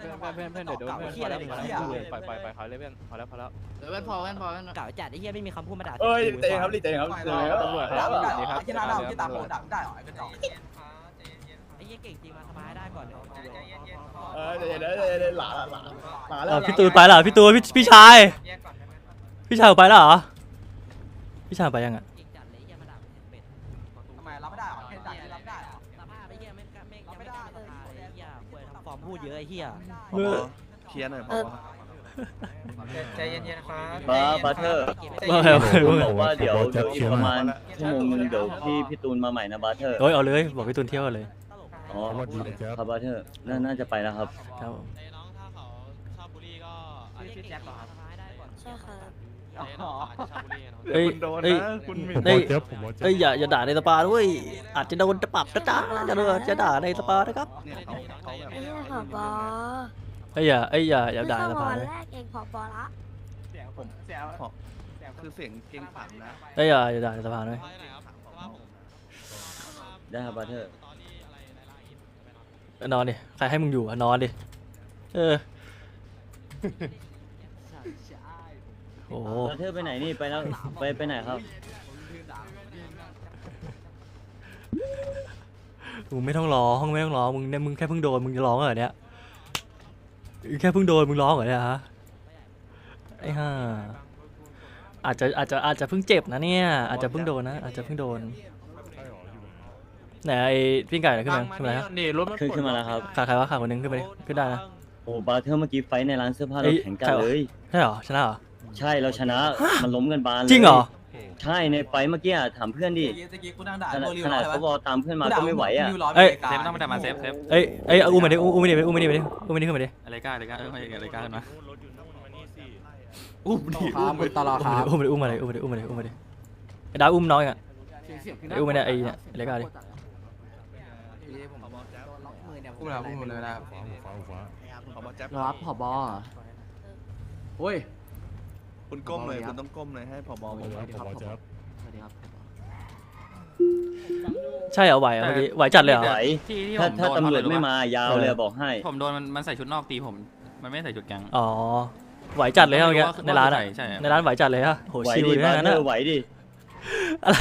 เพื่อนเพื่อนเพื่อนเดี๋ยวโดนเพื่อนพอแล้วพอแล้วปล่อยปล่อยปล่อยเขาเลยเพื่อนพอแล้วพอแล้วเออเว้นพอเว้นพอเว้นเก่าจัดไอ้เหี้ยไม่มีคำพูดมาด่าเอ้ยเตะครับรีเตะครับเตะครับตำรวจครับสวัสดีครับที่หน้าหน้าที่ตาโผล่ดักได้หรอไอ้กระจอกไอ้เหี้ยเก่งจริงมาสบายได้ก่อนเดี๋ยวเออเดี๋ยวเดี๋ยวเดี๋ยวเดี๋ยวหลาหลาหลาหลาแล้วอะพี่ตูนไปแล้วเหรอพี่ตูนพี่พี่ชายพี่ชายไปแล้วเหรอพี่ชายไปยังอะ หี้ยป่วยทำฟอร์มพูดเยอะไอ้เหี้ยเมื่อเคลียร์หน่อยพอใจเย็นๆครับบ้าบัตเทอร์ว่าไงว่าไงผมว่าไงบอกว่าเดี๋ยวเดี๋ยวอีกประมาณชั่วโมงนึงเดี๋ยวพี่พี่ตูนมาใหม่นะบัตเทอร์เฮ้ยเอาเลยบอกพี่ตูนเที่ยวกันเลยอ๋อครับบัตเทอร์น่าน่าจะไปแล้วครับครับผมน้องถ้าเขาชอบบุรีก็อาจจะชื่อแจ็คเหรอครับ ได้ก่อนใช่ค่ะน้องอาจจะชอบบุรีเนาะเอ้ยคุณโดนเอ้ย นะคุณมีเอ้ยเอ้ยอย่าอย่าด่าในสปาด้วยอาจจะโดนจะปรับนะจ๊ะจะโดนจะด่าในสปานะครับเนี่ยเขาเขาแบบไอ้เนี่ยผอบอเอ้ยอย่าเอ้ยอย่าอย่าด่าในไม่สเข้าปาวันเลยแรกเองผอบอละเสียงผมเสียงคือเสียงเก่งขันนะเอ้ยอย่าอย่าด่าในสปาด้วยไปไหนครับเพราะว่าผมได้ครับบัตเทอร์ตอรี่อะไรหลายๆนอนดิใครให้มึงอยู่อะนอนดิเออ โอ้โหบัตเทอร์ไปไหนนี่ไปแล้วไปไปไหนครับ มึงไม่ต้องร้องไม่ต้องร้องมึงเนี่ยมึงแค่เพิ่งโดนมึงจะร้องเหรอเนี่ยแค่เพิ่งโดนมึงร้องเหรอเนี่ยฮะไอ้ห่าอาจจะอาจจะอาจจะเพิ่งเจ็บนะเนี่ยอาจจะเพิ่งโดนนะอาจจะเพิ่งโดนไหนไอ้พี่ไก่น่ะขึ้นมาขึ้นมาแล้วนี่รถมันขึ้นขึ้นมาแล้วครับ ขาดใครวะขาดคนหนึงขึ้นไปดิขึ้นได้นะโอ้บัตเทอร์เมื่อกี้ไฟท์ในร้านเสื้อผ้าเอ้เรายแข่งกันใครวะเลยใช่เหรอชนะเหรอ ใช่เราชนะมันล้มกันบานเลยจริงเหรอ ใช่ในไฟท์เมื่อกี้อะถามเพื่อนดิเมื่อกี้กูนั่งด่าขนาดตัวริวขร้นาอดยเขาบอกตามเพื่อนมาก็ไม่ไหวอะ เอ้ย เซฟต้องมาแต่มาเซฟเซฟเอ้ยเอ้ยเอาอุ้มมาดิอุ้มอุ้มมาดิอุ้มมาดิอุ้มมาดิอุ้มมาดิขึ้นมาดิอะไรกล้าอะไรกล้าเออไม่อะไรกล้าขึ้นมาอุ้มดิครับมึงตลอดครับอุ้มมาดิอุ้มมาดิอุ้มมาดิอุ้มมาดิอุ้มมาดิไอ้ดาวอุ้มน้องอีกอะไอ้อุ้มมาเนี่ยไอ้เนี่ยไอ้เล็กอะดิกูแล้วกูเลยนะขอบอแจ๊บรับผอบอโอ้ย คุณก้มเลยคุณต้องก้มเลยให้ผบผมสวัสดีครับใช่เหรอไหวอะเมื่อกี้ไหวจัดเลยเหรอไหวที่ที่ผถ้ามถ้าโดนตำรวจเพาะอะไม่รู้ปะมายาวเลยบอกให้ ผมโดนมันมันใส่ชุดนอกตีผม มันไม่ใส่ชุดแก๊ง อ๋อไหวจัดเลยเหรอเมื่อกี้ว่าในร้านอะใส่ใช่ในร้านไหวจัดเลยฮะโหไหวชิวดิเลยบานะร์งั้นเทออะร์ไหวดิ อะไร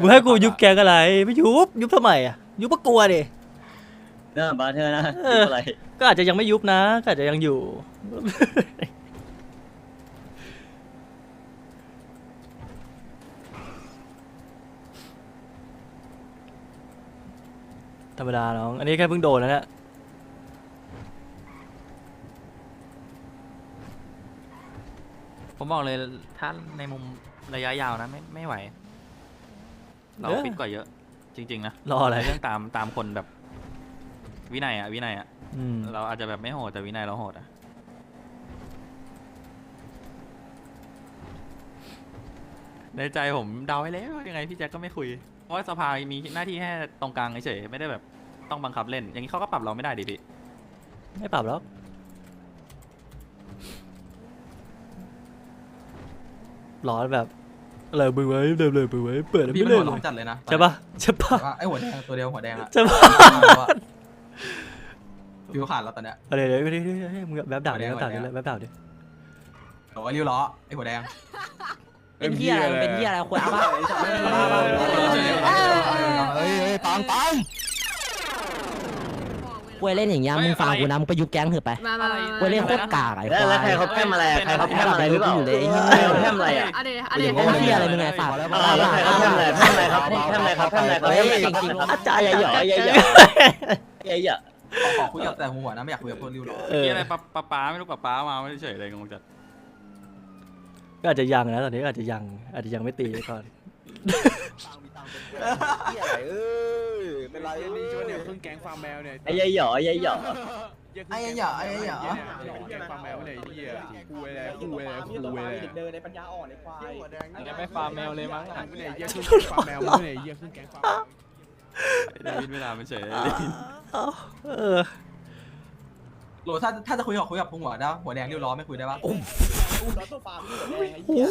มึงให้กูยุบแกงอะไรไม่ยุบยุบทำไมอะยุบก็กลัวดิ เนอะบาร์เทอร์นะเออ อะไร ก็อาจจะยังไม่ยุบนะ ก็อาจจะยังอยู่ ธรรมดาน้อง อันนี้แค่เพิ่งโดนนะเนี่ยผมบอกเลยถ้าในมุมระยะยาวนะไม่ไม่ไหว เราเออฟิตกว่าเยอะ จริง ๆ นะรออะไรเรื่องตามตามคนแบบ วินัยอะวินัยอะอืมเราอาจจะแบบไม่โหดแต่วินัยเราโหดอะในใจผมเดาไว้แล้วยังไงพี่แจ็คก็ไม่คุย เพราะว่าสภามีหน้าที่แค่ตรงกลางเฉยๆไม่ได้แบบต้องบังคับเล่น อย่างนี้เขาก็ปรับเราไม่ได้ดิพี่ ไม่ปรับแล้วร้อนแบบเลยมือไว้เดิมเลยมือไว้เปิดแล้วพี่ไม่ไม่เล่หันวร้อเลนยจัดเลยนะใช่ปะใช่ปะไอ้หัวแดงตัวเดียวหัวแดงอะใช่ปะฟิวขาดแล้วตอนเนี้ยอะไรเดี๋ยวเดี๋ยวเดี๋ยวเดี๋ยวมึงแบบด่าดิแบบด่าดิแบบด่าดิโอ้ยริวล้อไอ้หัวแดง เป็นเหี้ยอะไรมันเป็นเหี้ยอะไรควรเอาปะเฮ้ยปังปังควรเล่นอย่างเงี้ยมึงฟังกูนะมึงไปยุบแก๊งเถอะไปมามาควรเล่นโคตรกากไอ้แล้วแล้วใครควายเขาแพร่มอะไรอะใครเขาแพร่มอะไรหรือเปล่าอยู่เลยไอ้เหี้ยใครเขาแพร่มอะไรอะอะเดอะเดเป็นเหี้ยอะไรมึงไงฝากอ่าแล้วใครเขาแพร่มอะไรแพร่มอะไรครับแพร่มอะไรครับแพร่มอะไรครับเฮ้ยแพร่มอะไรครับจริงๆอาจารย์อย่าหยออย่าหยออย่าหยอขอคุยกับแต่หัวนะไม่อยากคุยกับคนริวล้อเออที่อะไรปะปะป๊าไม่รู้ปะป๊ามาไม่เฉยเลยงงจัด ก็อาจจะยังนะตอนนี้ก็อาจจะยัง อาจจะยังไม่ตีไว้ก่อนเป็นไรนี่ชวนเนี่ยครึ่งแก๊งฟาร์มแมวเนี่ยไอ้อย่าหยออย่าหยอไอ้หยาไอ้หยาแก๊งฟาร์มแมวเนี่ยเหี้ยกูอะไรกูอะไรกูอะไรเดินในปัญญาอ่อนในควายยังไม่ฟาร์มแมวเลยมั้งเนี่ยเหี้ยครึ่งแก๊งฟาร์มแมวเนี่ยเหี้ยครึ่งแก๊งฟาร์มแมวเดวิดเวลามันเฉยเออ โหลถ้าถ้าจะคุยกับคุยกับหัวได้หัวแดงริวล้อไม่คุยได้ปะอุ้มรถตัวฟาร์มนี่หัวแดงไอ้เหี้ย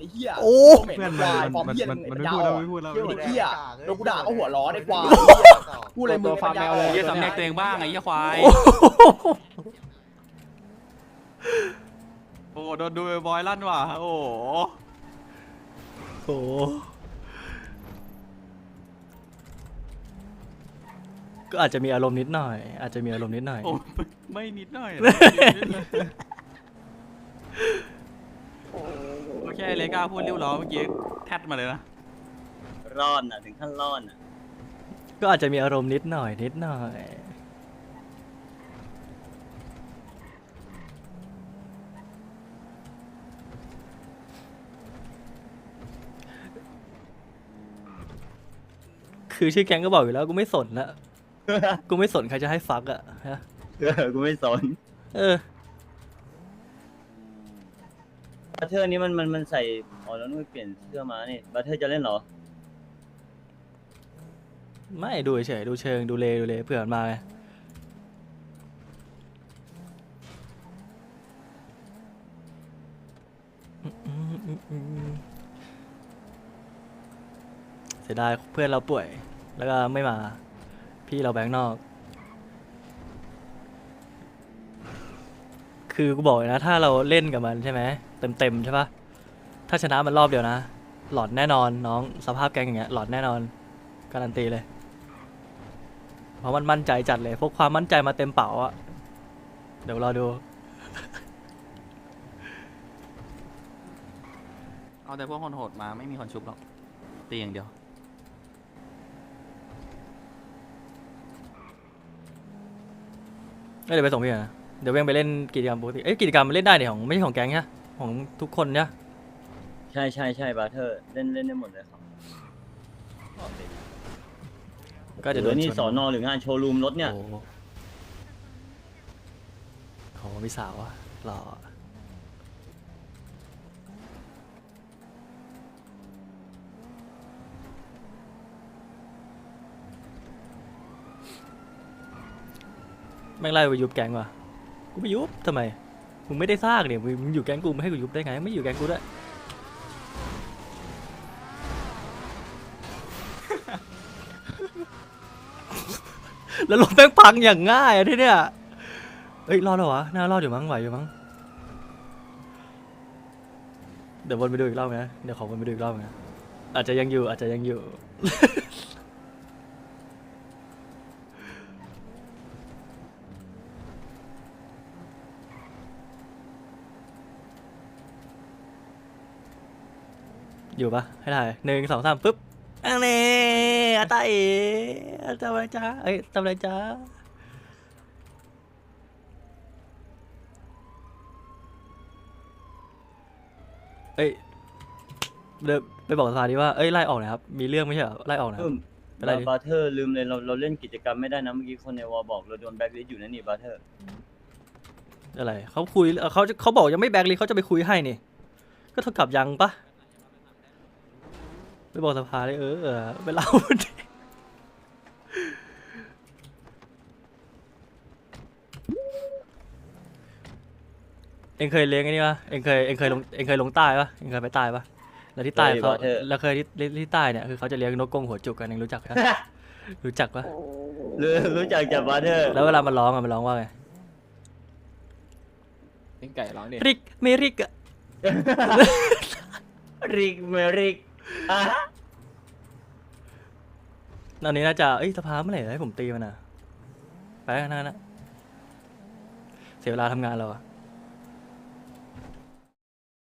ไอ้เหี้ยโอ้เหม็นควายฟอร์มเหี้ยมันไม่พูดแล้วไม่พูดแล้วไอ้เหี้ยโดนกูด่าก็หัวร้อนไอ้ควายพูดอะไรมึงปัญญาอ่อนเยี่ยสำเนียกตัวเองบ้างไอ้เยี่ยควายโอ้โดนดูบอยลั่นว่ะโอ้โห โอ้ ก็อาจจะมีอารมณ์นิดหน่อย อาจจะมีอารมณ์นิดหน่อย โอ้ไม่นิดหน่อยโอเคเลก้าพูดริ้วล้อเมื่อกี้แทดมาเลยนะร้อนอะ ถึงขั้นร้อนอะ ก็อาจจะมีอารมณ์นิดหน่อย นิดหน่อย คือชื่อแก๊งก็บอกอยู่แล้วกูไม่สนละ กูไม่สนใครจะให้ฟักอะฮะเออกูไม่สนเออ บัตเทอร์นี้มันมันมันใส่อ๋อแล้วนุ่นเปลี่ยนเสื้อมานี่บัตเทอร์จะเล่นเหรอไม่ดูเฉยๆดูเชิงดูเลดูเลเผื่อมันมาไงเสียดายเพื่อนเราป่วย แล้วก็ไม่มา พี่เราแบงค์นอก คือกูบอกเลยนะ ถ้าเราเล่นกับมันใช่ไหมเต็มเต็มๆใช่ปะถ้าชนะมันรอบเดียวนะ หลอดแน่นอนน้องสภาพแกงอย่างเงี้ยหลอดแน่นอนการันตีเลย เพราะมันมั่นใจจัดเลยพวกความมั่นใจมาเต็มเป๋าอะเดี๋ยวรอดู เอาแต่พวกคนโหดมาไม่มีคนชุบหรอกตีอย่างเดียว เอ้ยเดี๋ยวไปส่งพี่ก่อนนะเดี๋ยวเว้งไปเล่นกิจกรรมปกติเอ้ยกิจกรรมมันเล่นได้เนี่ยของไม่ใช่ของแก๊งเนี่ยของทุกคนเนี่ยใช่ใช่ใช่บัตเทอร์เล่นเล่นได้หมดเลยครับก็จะหโดรือนนี่ชสอนอหรืองานโชว์รูมรถเนี่ยโอ้โหโหมีสาวอะหล่อ แม่งไล่ไปยุบแกงว่ะกูไม่ยุบทำไมมึงไม่ได้สร้างเนี่ยมึงอยู่แกงกูไม่ให้กูยุบได้ไงไม่อยู่แกงกูด้วยแล้วรถแม่งพังอย่างง่ายที่เนี่ยเอ้ยรอดแล้ววะน่ารอดอยู่มั้งไหวอยู่มั้งเดี๋ยววนไปดูอีกรอบนะเดี๋ยวขอวนไปดูอีกรอบนะอาจจะยังอยู่อาจจะยังอยู่ อยู่ปะให้ถ่ายหนึ่งสองสามปุ๊บอันนี้อาตาเอ๋ทำอะไรจ้าเอ้ยทำอะไรจ้าเอ้ยเดี๋ยวไปบอกสภาดีว่าเอ้ยไล่ออกหนะครับ มีเรื่องไม่ใช่เหรอไล่ออกหนะคเพิ่รับ มเป็นไรดิบัตเทอร์ลืมเลยเราเราเล่นกิจกรรมไม่ได้นะเมื่อกี้คนในวอลบอกเราโดนแบล็คลิสต์อยู่นะนี่บัตเทอร์อะไรเขาคุยเอ่อเขาจะเขาบอกยังไม่แบกเลยเขาจะไปคุยให้นี่ ก็เท่ากับยังปะ ไปบอกสภาเลยเออเออไปเล่าดิเองเคยเลี้ยงไอ้นี่ปะเองเคยเองเคยลงเองเคยลงใต้ปะเองเคยไปใต้ปะแล้วที่ใต้เขาแล้วเคยที่ที่ที่ใต้เนี่ยคือเขาจะเลี้ยงนกกรงหัวจุกกันเองรู้จักปะรู้จักปะรู้รู้จักจากบัตเทอร์แล้วเวลามันร้องอะมันร้องว่าไงเล่นไก่ร้องดิริกเมริกอะริกเมริกอะ ตอนนี้น่าจะ เอ้ยสภาเมื่อไหร่ให้ผมตีมันอะ ไปกันนะนะเสียเวลาทำงานเราอะ